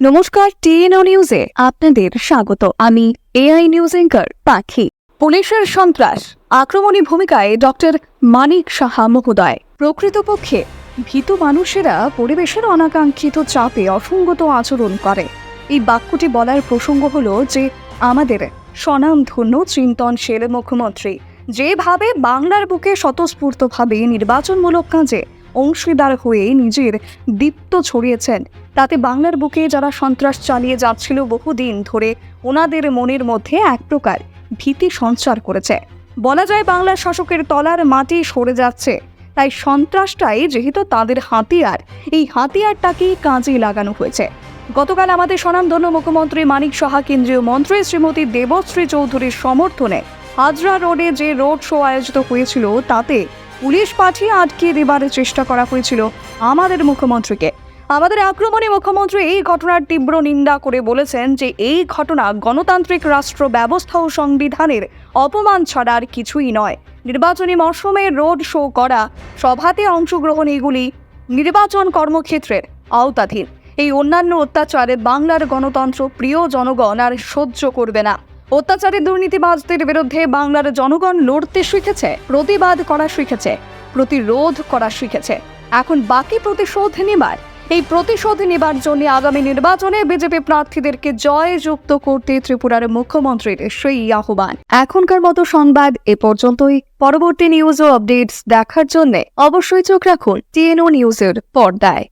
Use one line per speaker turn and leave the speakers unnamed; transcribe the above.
নমস্কার, টিএনও নিউজে আপনাদের স্বাগত। আমি এআই নিউজ এঙ্কার পাখি। পুলিশের সন্ত্রাস, আক্রমণী ভূমিকায় ডক্টর মানিক সাহা মহোদয়। প্রকৃতপক্ষে ভীত মানুষেরা পরিবেশের অনাকাঙ্ক্ষিত চাপে অসঙ্গত আচরণ করে। এই বাক্যটি বলার প্রসঙ্গ হল যে, আমাদের স্বনামধন্য চিন্তনশীল মুখ্যমন্ত্রী যেভাবে বাংলার বুকে স্বতঃস্ফূর্তভাবে নির্বাচনমূলক কাজে অংশীদার হয়ে নিজের দীপ্ত ছড়িয়েছেন। তাতে বাংলার বুকে যারা সন্ত্রাস চালিয়ে যাচ্ছিল বহুদিন ধরে, ওনাদের মনের মধ্যে এক প্রকার ভীতি সঞ্চার করেছে। বলা যায় বাংলার শাসকের তলার মাটি সরে যাচ্ছে। তাই সন্ত্রাসটাই যেহেতু তাদের হাতিয়ার, এই হাতিয়ারটাকেই কাজে লাগানো হয়েছে। গতকাল আমাদের স্বনামধন্য মুখ্যমন্ত্রী মানিক সাহা, কেন্দ্রীয় মন্ত্রী শ্রীমতী দেবশ্রী চৌধুরীর সমর্থনে হাজরা রোডে যে রোড শো আয়োজিত হয়েছিল, তাতে পুলিশ পাঠিয়ে আটকে দেবার চেষ্টা করা হয়েছিল আমাদের মুখ্যমন্ত্রীকে। আমাদের আক্রমণে মুখ্যমন্ত্রী এই ঘটনার তীব্র নিন্দা করে বলেছেন যে এই ঘটনা গণতান্ত্রিক রাষ্ট্র ব্যবস্থা ও সংবিধানের অপমান ছাড়া আর কিছুই নয়। নির্বাচনী মরশুমে রোড শো করা, সভাতে অংশগ্রহণ এগুলি নির্বাচন কর্মক্ষেত্রের আওতাধীন। এই অন্যান্য অত্যাচারে বাংলার গণতন্ত্র প্রিয় জনগণ আর সহ্য করবে না। অত্যাচারী দুর্নীতিবাজদের বিরুদ্ধে বাংলার জনগণ লড়তে শিখেছে, প্রতিবাদ করা শিখেছে, প্রতিরোধ করা শিখেছে। এখন বাকি প্রতিশোধ নেবার, এই প্রতিশোধ নেবার জন্য আগামী নির্বাচনে বিজেপি প্রার্থীদেরকে জয়যুক্ত করতে ত্রিপুরার মুখ্যমন্ত্রীর সেই আহ্বান। এখনকার মতো সংবাদ এ পর্যন্তই। পরবর্তী নিউজ ও আপডেটস দেখার জন্য অবশ্যই চোখ রাখুন টিএনও নিউজের পর্দায়।